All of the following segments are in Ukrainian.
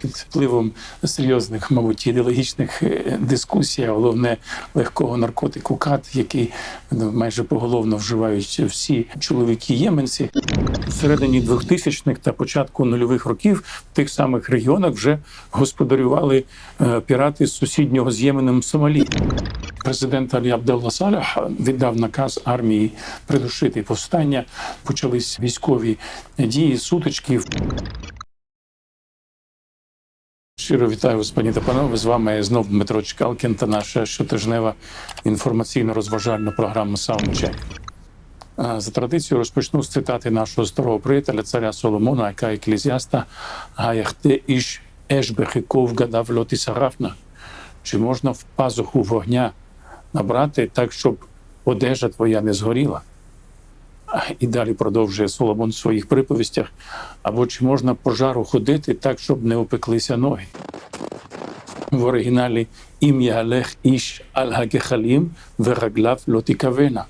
під впливом серйозних, мабуть, ідеологічних е, дискусій, а головне легкого наркотику кат, який ну, майже поголовно вживають всі чоловіки єменці. У середині 2000-х та початку нульових років в тих самих регіонах вже господарювали е, пірати з сусіднього з Єменом Сомалі. Президент Алі Абделла Салях віддав наказ армії придушити повстання. Почались військові дії, сутички. Щиро вітаю вас, пані та панове. З вами знов Дмитро Чкалкін та наша щотижнева інформаційно-розважальна програма Саундчек. Е, За традицією розпочну з цитати нашого старого приятеля царя Соломона, яка еклезіаста Гаяхте іш ешбехиков гадав лоті сарафна. Чи можна в пазуху вогня набрати так, щоб одежа твоя не згоріла? І далі продовжує Соломон в своїх приповістях. Або чи можна пожару ходити так, щоб не опеклися ноги? В оригіналі ім'я Алех іш аль-Гагехалім вераглав лотікавена.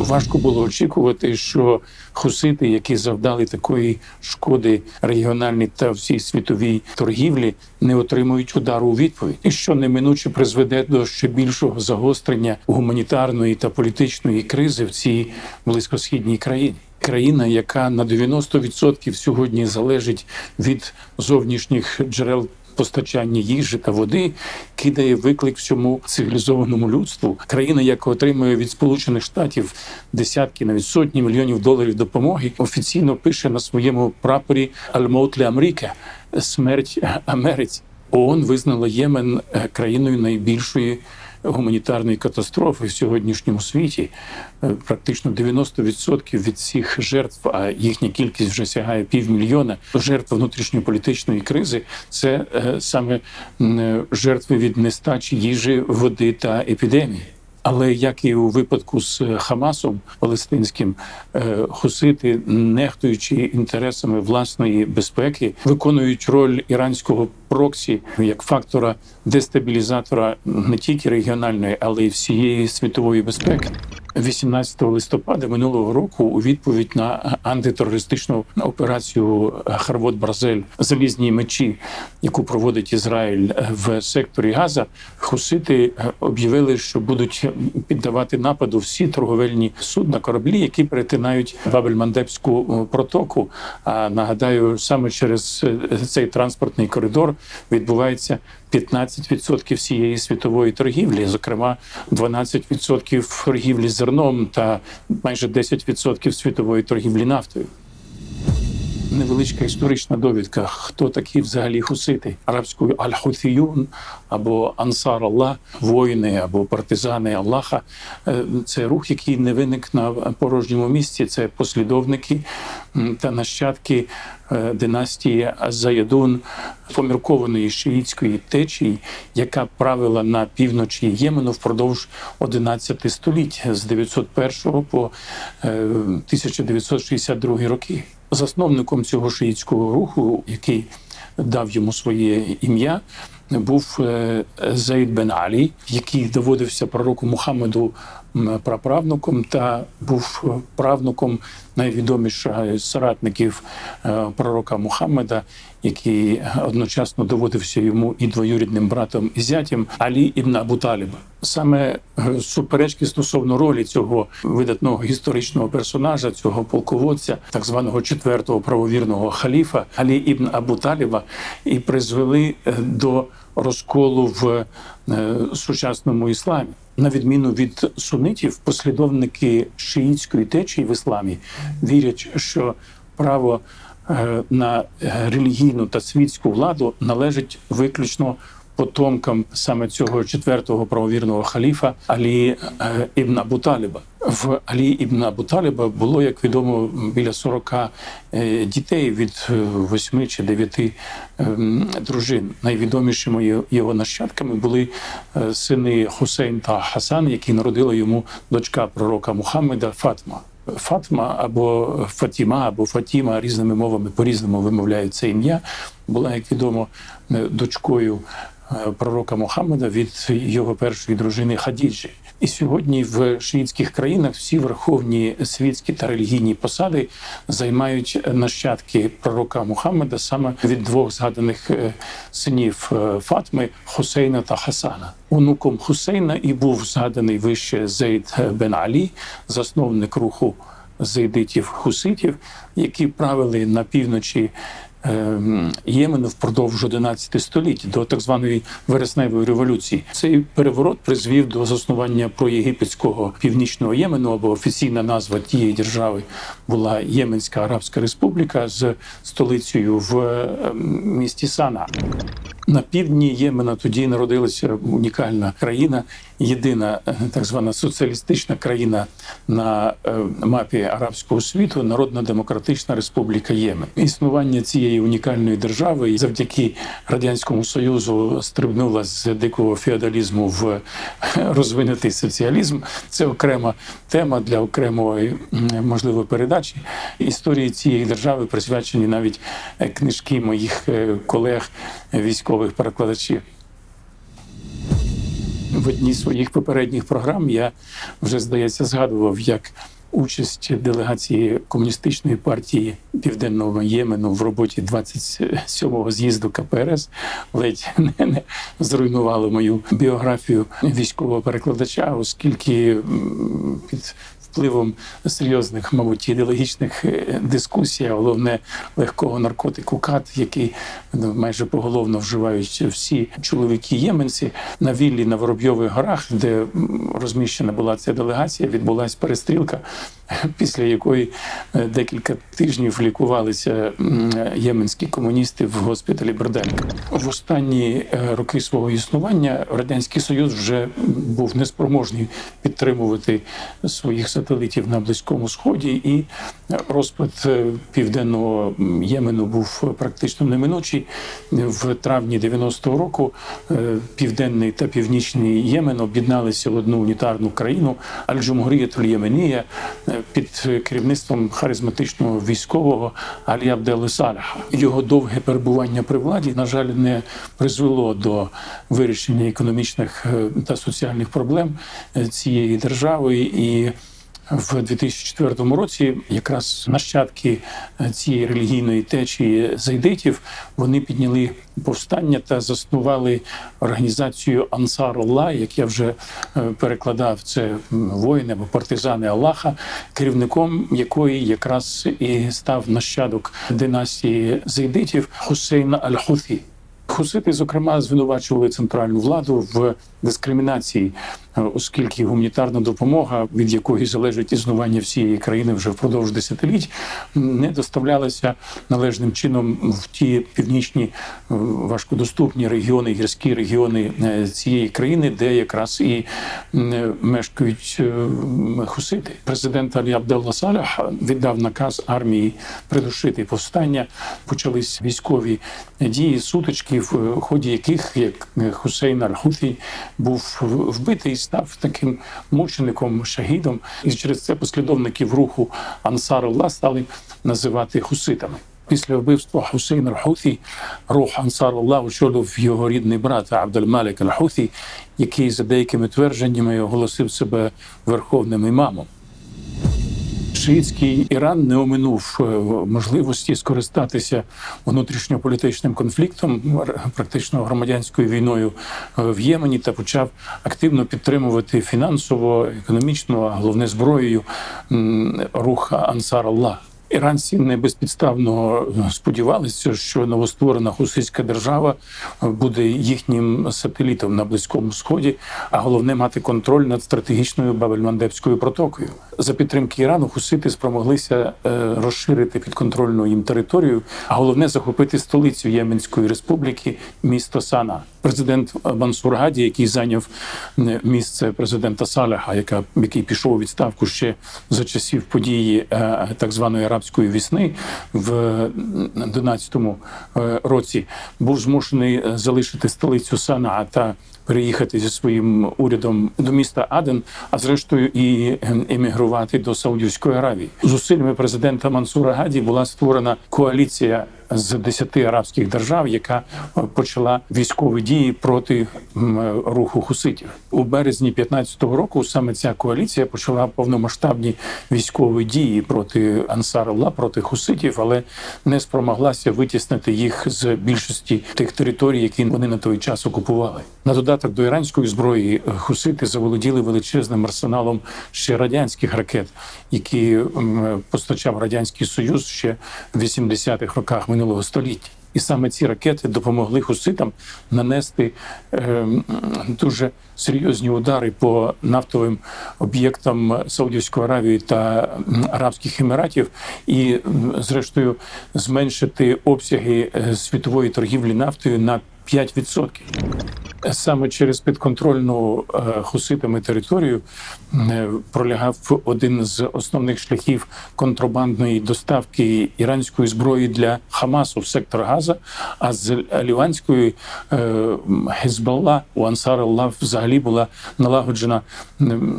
Важко було очікувати, що хусити, які завдали такої шкоди регіональній та всій світовій торгівлі, не отримують удару у відповідь, і що неминуче призведе до ще більшого загострення гуманітарної та політичної кризи в цій близькосхідній країні. Країна, яка на 90% сьогодні залежить від зовнішніх джерел постачання їжі та води кидає виклик всьому цивілізованому людству. Країна, яка отримує від Сполучених Штатів десятки, навіть сотні мільйонів доларів допомоги, офіційно пише на своєму прапорі «Аль-Моут смерть Америці. ООН визнала Ємен е, країною найбільшої гуманітарної катастрофи в сьогоднішньому світі. Е, Практично 90% від всіх жертв, а їхня кількість вже сягає півмільйона жертв внутрішньополітичної кризи. Це е, саме е, жертви від нестачі їжі, води та епідемії. Але як і у випадку з Хамасом палестинським, е, хусити, нехтуючи інтересами власної безпеки, виконують роль іранського проксі як фактора дестабілізатора не тільки регіональної, але й всієї світової безпеки. 18 листопада минулого року у відповідь на антитерористичну операцію Харвот Бразель залізні мечі, яку проводить Ізраїль в секторі Газа, хусити об'явили, що будуть піддавати нападу всі торговельні судна кораблі, які перетинають Бабель-Мандебську протоку. А нагадаю, саме через цей транспортний коридор відбувається 15% всієї світової торгівлі, зокрема 12% торгівлі зерном та майже 10% світової торгівлі нафтою. Невеличка історична довідка, хто такі взагалі хусити арабською аль-Хуthiyun або Ансар Аллах, воїни або партизани Аллаха. Е, Це рух, який не виник на порожньому місці. Це послідовники та нащадки е, династії Заядун, поміркованої шиїцької течії, яка правила на півночі Ємену впродовж 11 століть з 901 по е, 1962 роки. Засновником цього шиїцького руху, який дав йому своє ім'я, був Зейд Заїд бен Алі, який доводився пророку Мухаммеду праправнуком та був е, правнуком найвідомішого з соратників е, пророка Мухаммеда, який одночасно доводився йому і двоюрідним братом і зятям Алі ібн Абу Таліба. Саме е, суперечки стосовно ролі цього видатного історичного персонажа, цього полководця, так званого четвертого правовірного халіфа Алі ібн Абу Таліба, і призвели е, до розколу в е, сучасному ісламі. На відміну від сунитів, послідовники шиїцької течії в ісламі вірять, що право е, на релігійну та світську владу належить виключно потомкам саме цього четвертого правовірного халіфа Алі е, ібн Абу Таліба. В Алі ібн Абу Таліба було, як відомо, біля 40 е, дітей від 8 чи 9 ем, дружин. Найвідомішими його- нащадками були е, сини Хусейн та Хасан, які народила йому дочка пророка Мухаммеда Фатма. Фатма або Фатіма, або Фатіма різними мовами по-різному вимовляють це ім'я. Була, як відомо, е, дочкою е, пророка Мухаммеда від його першої дружини Хадіджі. І сьогодні в шиїтських країнах всі верховні світські та релігійні посади займають нащадки пророка Мухаммеда саме від двох згаданих е, синів е, Фатми Хусейна та Хасана. Онуком Хусейна і був згаданий вище Зейд бен Алі, засновник руху зейдитів хуситів, які правили на півночі Ємену впродовж 11 століть до так званої вересневої революції. Цей переворот призвів до заснування проєгипетського північного Ємену, або офіційна назва тієї держави була Єменська Арабська Республіка з столицею в ем, місті Сана. На півдні Ємена тоді народилася унікальна країна, єдина е, так звана соціалістична країна на е, мапі арабського світу Народна Демократична Республіка Ємен. Існування цієї унікальної держави завдяки радянському союзу стрибнула з дикого феодалізму в е, розвинутий соціалізм. Це окрема тема для окремої можливо передачі. Історії цієї держави присвячені навіть книжки моїх колег військових перекладачів. В одній з своїх попередніх програм я вже здається згадував, як участь делегації комуністичної партії Південного Ємену в роботі 27-го з'їзду КПРС ледь не, не зруйнувало мою біографію військового перекладача, оскільки під впливом серйозних, мабуть, ідеологічних е, дискусій, а головне легкого наркотику кат, який ну, майже поголовно вживають всі чоловіки єменці на віллі на Воробйових горах, де розміщена була ця делегація, відбулася перестрілка, після якої е, декілька тижнів лікувалися єменські комуністи в госпіталі Берденка. В останні е, роки свого існування радянський союз вже був неспроможний підтримувати своїх сателитів на близькому сході, і розпад е, південного Ємену був практично неминучий. В травні 90-го року е, південний та північний Ємен об'єдналися в одну унітарну країну Аль-Джумгурієтуль Єменія е, під керівництвом харизматичного військового Алі Абдели Саляха. Його довге перебування при владі, на жаль, не призвело до вирішення економічних та соціальних проблем цієї держави і. В 2004 році якраз нащадки е, цієї релігійної течії зайдитів вони підняли повстання та заснували організацію Ансар-Алла, як я вже е, перекладав, це воїни або партизани Аллаха, керівником якої якраз і став нащадок династії зайдитів Хусейна Аль-Хуфі. Хусити, зокрема, звинувачували центральну владу в дискримінації, оскільки гуманітарна допомога, від якої залежить існування всієї країни вже впродовж десятиліть, не доставлялася належним чином в ті північні е, важкодоступні регіони, гірські регіони е, цієї країни, де якраз і мешкають е, хусити. Президент Алі Абделла Салях віддав наказ армії придушити повстання. Почались військові дії, сутички, в ході яких як Хусейн Аль-Хуфі був вбитий став таким мучеником, шагідом. І через це послідовників руху Ансар Алла стали називати хуситами. Після вбивства Хусейна Аль-Хуфі рух Ансар Алла очолив його рідний брат Абдальмалік Аль-Хуфі, який за деякими твердженнями оголосив себе верховним імамом. Шиїцький Іран не оминув е, можливості скористатися внутрішньополітичним конфліктом, практично громадянською війною е, в Ємені, та почав активно підтримувати фінансово, економічно, а головне зброєю рух Ансар Аллах. Іранці не безпідставно сподівалися, що новостворена хуситська держава буде їхнім сателітом на близькому сході, а головне мати контроль над стратегічною Бабель-Мандебською протокою. За підтримки Ірану хусити спромоглися е, розширити підконтрольну їм територію, а головне захопити столицю Єменської республіки, місто Сана. Президент Мансур Гаді, який зайняв е, місце президента Саляха, яка який пішов у відставку ще за часів події е, так званої арабської вісни в 11-му е, році, був змушений е, залишити столицю Сана та переїхати зі своїм урядом до міста Аден, а зрештою і е, емігрувати до Саудівської Аравії. Зусиллями президента Мансура Гаді була створена коаліція з 10 арабських держав, яка е, почала військові дії проти руху хуситів у березні 15-го року. Саме ця коаліція почала повномасштабні військові дії проти Ансар-Алла, проти хуситів, але не спромоглася витіснити їх з більшості тих територій, які вони на той час окупували. На додаток до іранської зброї е, хусити заволоділи величезним арсеналом ще радянських ракет, які постачав радянський союз ще в 80-х роках минулого століття. І саме ці ракети допомогли хуситам нанести е, дуже серйозні удари по нафтовим об'єктам Саудівської Аравії та Арабських Еміратів, і, зрештою, зменшити обсяги е, світової торгівлі нафтою на 5%. Саме через підконтрольну е, хуситами територію е, пролягав один з основних шляхів контрабандної доставки іранської зброї для Хамасу в сектор Газа. А з ліванської е, Хезбалла у Ансар Аллах взагалі була налагоджена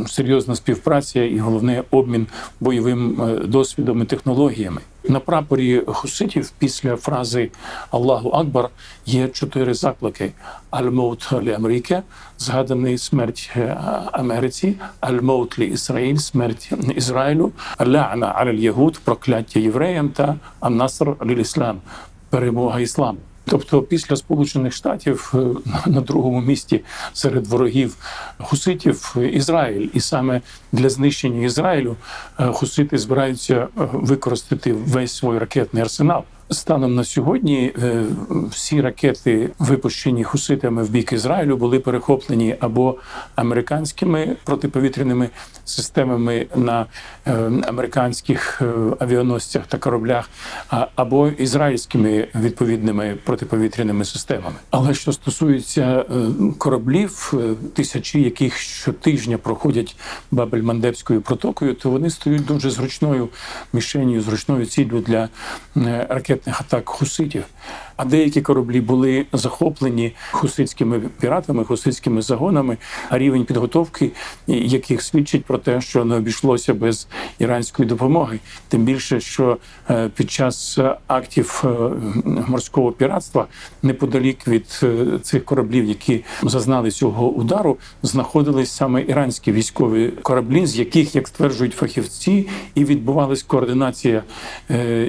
серйозна співпраця і головне обмін бойовим досвідом і технологіями. На прапорі хуситів після фрази Аллаху Акбар є чотири заклики: Аль-Моут лі Америке, згаданий смерть е, Америці, Аль-Моут лі Ізраїль, смерть Ізраїлю, Ляна аль Ягуд, прокляття євреям та Ан-Наср лі Іслам, перемога ісламу. Тобто, після Сполучених Штатів е, на другому місці серед ворогів хуситів Ізраїль, і саме для знищення Ізраїлю е, хусити збираються е, використати весь свій ракетний арсенал. Станом на сьогодні е, всі ракети, випущені хуситами в бік Ізраїлю, були перехоплені або американськими протиповітряними системами на е, американських е, авіаносцях та кораблях, або ізраїльськими відповідними протиповітряними системами. Але що стосується кораблів, тисячі яких щотижня проходять Бабель-Мандебською протокою, то вони стають дуже зручною мішенью, зручною ціллю для е, ракетних атак хуситів. А деякі кораблі були захоплені хуситськими піратами, хуситськими загонами, а рівень підготовки яких свідчить про те, що не обійшлося без іранської допомоги. Тим більше, що е, під час актів е, морського піратства неподалік від е, цих кораблів, які зазнали цього удару, знаходились саме іранські військові кораблі, з яких, як стверджують фахівці, і відбувалась координація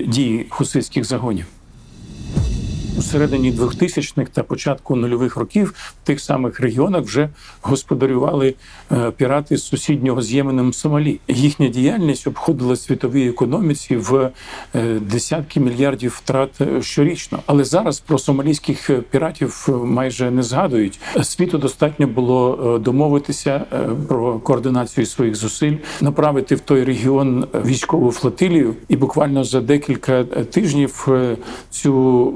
дій хуситських загонів. У середині 2000-х та початку нульових років в тих самих регіонах вже господарювали е, пірати з сусіднього з Єменом Сомалі. Їхня діяльність обходила світовій економіці в е, десятки мільярдів втрат е, щорічно. Але зараз про сомалійських піратів майже не згадують. Світу достатньо було домовитися про координацію своїх зусиль, направити в той регіон військову флотилію, і буквально за декілька тижнів цю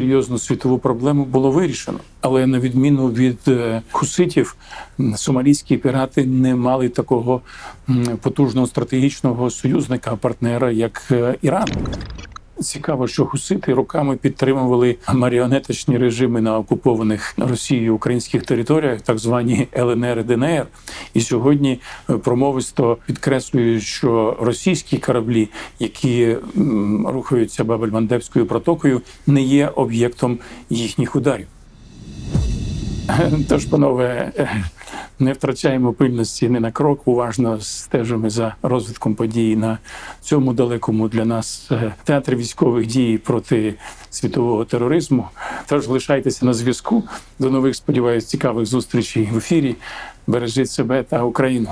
серйозну світову проблему було вирішено. Але на відміну від е, хуситів, сомалійські пірати не мали такого потужного стратегічного союзника, партнера, як е, Іран. Цікаво, що гусити роками підтримували маріонеточні режими на окупованих Росією українських територіях, так звані ЛНР і ДНР. І сьогодні е, промовисто підкреслюють, що російські кораблі, які рухаються Бабель-Мандебською протокою, не є об'єктом їхніх ударів. Тож, панове, не втрачаємо пильності не на крок, уважно стежимо за розвитком подій на цьому далекому для нас е, театрі військових дій проти світового тероризму. Тож лишайтеся на зв'язку. До нових сподіваюсь, цікавих зустрічей в ефірі. Бережіть себе та Україну.